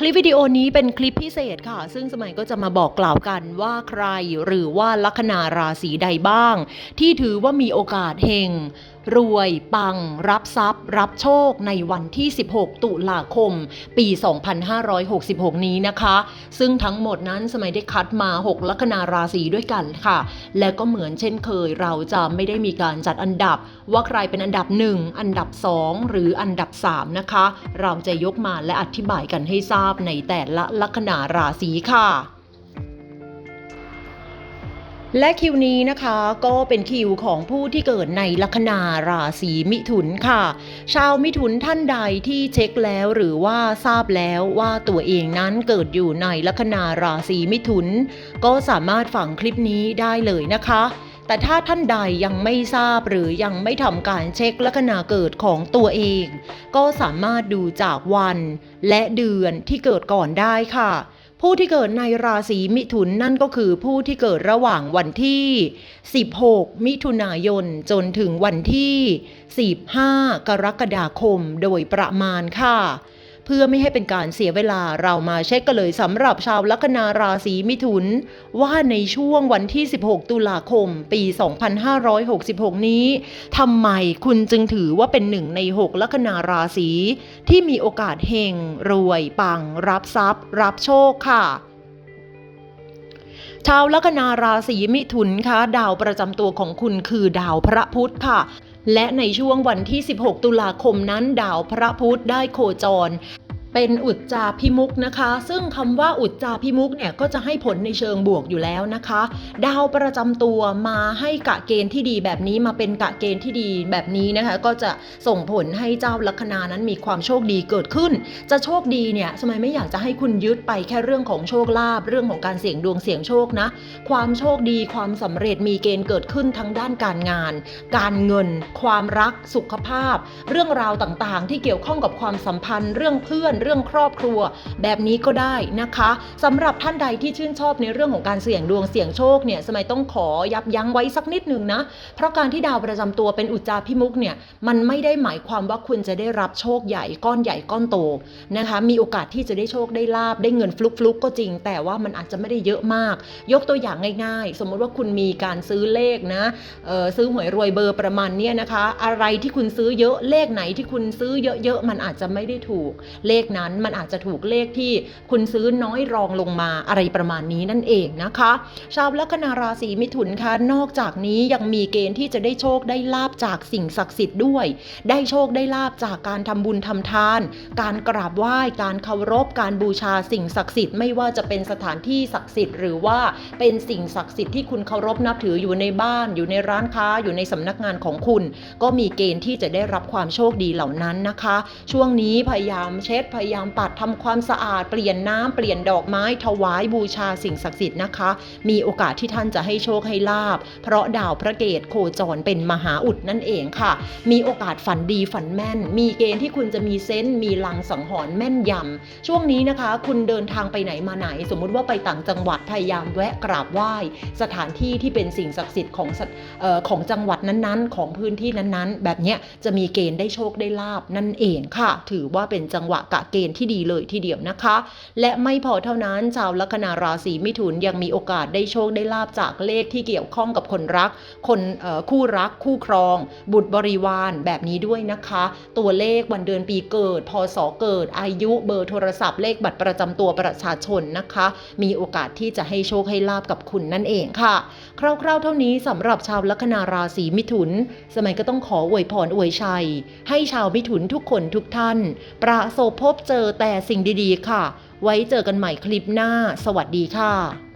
คลิปวิดีโอนี้เป็นคลิปพิเศษค่ะ ซึ่งสมัยก็จะมาบอกกล่าวกันว่าใครหรือว่าลัคนาราศีใดบ้าง ที่ถือว่ามีโอกาสเฮงรวยปัง รับทรัพย์ รับโชคในวันที่ 16 ตุลาคม ปี 2566 นี้นะคะ ซึ่งทั้งหมดนั้นสมัยได้คัดมา 6 ลัคนาราศีด้วยกันค่ะ และก็เหมือนเช่นเคยเราจะไม่ได้มีการจัดอันดับ ว่าใครเป็นอันดับ 1 อันดับ 2 หรืออันดับ 3 นะคะ เราจะยกมาและอธิบายกันให้ทราบในแต่ละลัคนาราศีค่ะ และคิวนี้นะคะก็เป็นคิวของผู้ที่เกิดในลัคนาราศีมิถุนค่ะ ชาวมิถุนท่านใดที่เช็คแล้วหรือว่าทราบแล้วว่าตัวเองนั้นเกิดอยู่ในลัคนาราศีมิถุน ก็สามารถฟังคลิปนี้ได้เลยนะคะ แต่ถ้าท่านใดยังไม่ทราบหรือยังไม่ทำการเช็คลัคนาเกิดของตัวเอง ก็สามารถดูจากวันและเดือนที่เกิดก่อนได้ค่ะ ผู้ที่เกิดในราศีมิถุนนั่นก็คือผู้ที่เกิดระหว่างวันที่ 16 มิถุนายนจนถึงวันที่ 15 กรกฎาคมโดยประมาณค่ะ เพื่อไม่ให้เป็นการเสียเวลาเรามาเช็คกันเลยสำหรับชาวลัคนาราศีมิถุน ว่าในช่วงวันที่ 16 ตุลาคม ปี 2566 นี้ทำไมคุณจึงถือว่าเป็นหนึ่งใน 6 ลัคนาราศีที่มีโอกาสเฮงรวยปัง รับทรัพย์ รับโชคค่ะชาวลัคนาราศีมิถุนคะดาวประจำตัวของคุณคือดาวพระพุธค่ะ และในช่วงวันที่ 16 ตุลาคมนั้นดาวพระพุธได้โคจร เป็นอุจจาพิมุกนะคะ ซึ่งคำว่าอุจจาพิมุกเนี่ยก็จะให้ผลในเชิงบวกอยู่แล้วนะคะ ดาวประจำตัวมาให้กะเกณฑ์ที่ดีแบบนี้มาเป็นกะเกณฑ์ที่ดีแบบนี้นะคะ ก็จะส่งผลให้เจ้าลัคนานั้นมีความโชคดีเกิดขึ้น จะโชคดีเนี่ยสมัยไม่อยากจะให้คุณยึดไปแค่เรื่องของโชคลาภเรื่องของการเสี่ยงดวงเสี่ยงโชคนะ ความโชคดีความสำเร็จมีเกณฑ์เกิดขึ้นทั้งด้านการงาน การเงิน ความรักสุขภาพ เรื่องราวต่างๆ ที่เกี่ยวข้องกับความสัมพันธ์เรื่องเพื่อนเรื่องครอบครัว แบบนี้ก็ได้นะคะสำหรับท่านใดที่ชื่นชอบในเรื่องของการเสี่ยงดวงเสี่ยงโชคเนี่ยสมัยต้องขอยับยั้งไว้สักนิดหนึ่งนะ เพราะการที่ดาวประจำตัวเป็นอุจจาพิมุกเนี่ยมันไม่ได้หมายความว่าคุณจะได้รับโชคใหญ่ก้อนใหญ่ก้อนโตนะคะมีโอกาสที่จะได้โชคได้ลาบได้เงินฟลุกฟลุกก็จริง แต่ว่ามันอาจจะไม่ได้เยอะมาก ยกตัวอย่างง่าย ๆ สมมติว่าคุณมีการซื้อเลขนะซื้อหวยรวยเบอร์ประมาณเนี้ยนะคะ อะไรที่คุณซื้อเยอะเลขไหนที่คุณซื้อเยอะๆมันอาจจะไม่ได้ถูก เลขนั้น มันอาจจะถูกเลขที่คุณซื้อน้อยรองลงมาอะไรประมาณนี้นั่นเองนะคะ ชาวลัคนาราศีมิถุนคะนอกจากนี้ยังมีเกณฑ์ที่จะได้โชคได้ลาบจากสิ่งศักดิ์สิทธิ์ด้วย ได้โชคได้ลาบจากการทำบุญทำทาน การกราบไหว้การเคารพการบูชาสิ่งศักดิ์สิทธิ์ไม่ว่าจะเป็นสถานที่ศักดิ์สิทธิ์หรือว่าเป็นสิ่งศักดิ์สิทธิ์ที่คุณเคารพนับถืออยู่ในบ้าน อยู่ในร้านค้าอยู่ในสำนักงานของคุณ ก็มีเกณฑ์ที่จะได้รับความโชคดีเหล่านั้นนะคะ ช่วงนี้พยายามเช็ดพพยายามปัดทำความสะอาดเปลี่ยนน้ำเปลี่ยนดอกไม้ถวายบูชาสิ่งศักดิ์สิทธิ์นะคะ มีโอกาสที่ท่านจะให้โชคให้ลาบ เพราะดาวพระเกตโคจรเป็นมหาอุดนั่นเองค่ะ มีโอกาสฝันดีฝันแม่น มีเกณฑ์ที่คุณจะมีเซนส์มีลังสังหรณ์แม่นยำช่วงนี้นะคะ คุณเดินทางไปไหนมาไหน สมมุติว่าไปต่างจังหวัดพยายามแวะกราบไหว้ สถานที่ที่เป็นสิ่งศักดิ์สิทธิ์ของสถเอ่อของจังหวัดนั้นๆ ของพื้นที่นั้นๆ แบบนี้จะมีเกณฑ์ได้โชคได้ลาบนั่นเองค่ะ ถือว่าเป็นจังหวะกะเกณฑ์ที่ดีเลยทีเดียวนะคะ และไม่พอเท่านั้นชาวลัคนาราศีมิถุนยังมีโอกาสได้โชคได้ลาบจากเลขที่เกี่ยวข้องกับคนรัก คนคู่รักคู่ครอง บุตรบริวารแบบนี้ด้วยนะคะ ตัวเลขวันเดือนปีเกิด พศเกิด อายุเบอร์โทรศัพท์เลขบัตรประจำตัวประชาชนนะคะ มีโอกาสที่จะให้โชคให้ลาบกับคุณนั่นเองค่ะ คร่าวๆ เท่านี้สำหรับชาวลัคนาราศีมิถุน สมัยก็ต้องขออวยพรอวยชัย ให้ชาวมิถุนทุกคนทุกท่าน ประสบพบบเจอแต่สิ่งดีๆค่ะ ไว้เจอกันใหม่คลิปหน้า สวัสดีค่ะ